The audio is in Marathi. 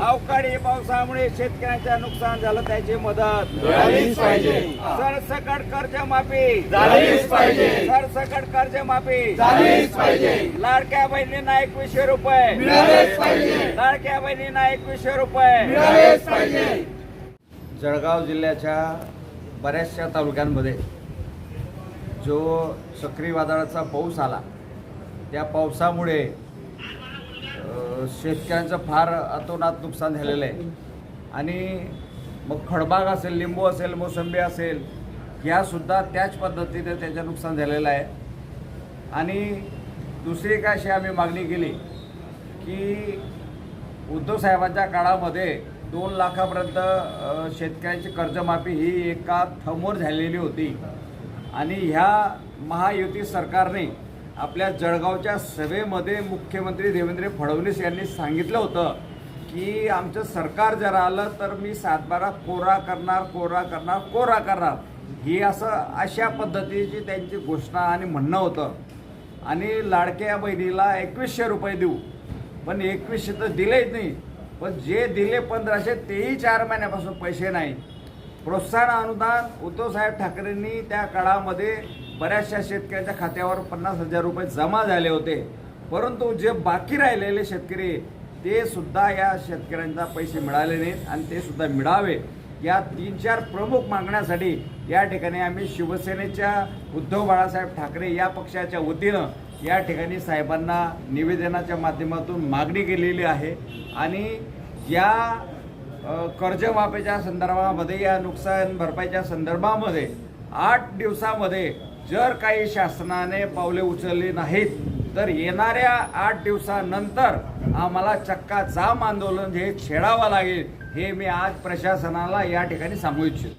अवकाळी पावसामुळे शेतकऱ्यांच्या नुकसान झालं त्याची मदत. झालीच पाहिजे. सरसकट कर्जमाफी झालीच पाहिजे. सरसकट कर्जमाफी झालीच पाहिजे. लाडक्या बहिणींना एकवीसशे रुपये. मिळालेच पाहिजे. लाडक्या बहिणींना एकवीसशे रुपये. मिळालेच पाहिजे. जळगाव जिल्ह्याच्या बऱ्याचशा तालुक्यांमध्ये जो चक्रीवादळाचा पाऊस आला त्या पावसामुळे शेतकऱ्यांचं फार अतोनात नुकसान झालेलं आहे. आणि मग फळबाग असेल लिंबू असेल मोसंबी असेल ह्यासुद्धा त्याच पद्धतीने त्याचं नुकसान झालेलं आहे. आणि दुसरी एक अशी आम्ही मागणी केली की उद्धवसाहेबांच्या काळामध्ये दोन लाखापर्यंत शेतकऱ्यांची कर्जमाफी ही एका थमोर झालेली होती. आणि ह्या महायुती सरकारने आपल्या जळगावच्या सभेमध्ये मुख्यमंत्री देवेंद्र फडणवीस यांनी सांगितलं होतं की आमचं सरकार जर आलं तर मी सातबारा कोरा करणार कोरा करणार कोरा करणार. ही असं अशा पद्धतीची त्यांची घोषणा आणि म्हणणं होतं. आणि लाडक्या बहिणीला एकवीसशे रुपये देऊ. पण एकवीसशे तर दिलेच नाही. पण जे दिले पंधराशे तेही चार महिन्यापासून पैसे नाही. प्रोत्साहन अनुदान उद्धवसाहेब ठाकरेंनी त्या काळामध्ये बऱ्याचशा शेतकऱ्यांच्या खात्यावर पन्नास हजार रुपये जमा झाले होते. परंतु जे बाकी राहिलेले शेतकरी ते सुद्धा या शेतकऱ्यांना पैसे मिळाले नाहीत आणि ते सुद्धा मिळावे. या तीन चार प्रमुख मागण्यासाठी या ठिकाणी आम्ही शिवसेनेच्या उद्धव बाळासाहेब ठाकरे या पक्षाच्या वतीनं या ठिकाणी साहेबांना निवेदनाच्या माध्यमातून मागणी केलेली आहे. आणि या कर्जमाफीच्या संदर्भामध्ये या नुकसान भरपाईच्या संदर्भामध्ये आठ दिवसामध्ये जर काही शासनाने पावले उचलली नाहीत तर येणाऱ्या आठ दिवसानंतर आम्हाला चक्का जाम आंदोलन हे छेडावं लागेल हे मी आज प्रशासनाला या ठिकाणी सांगू इच्छितो.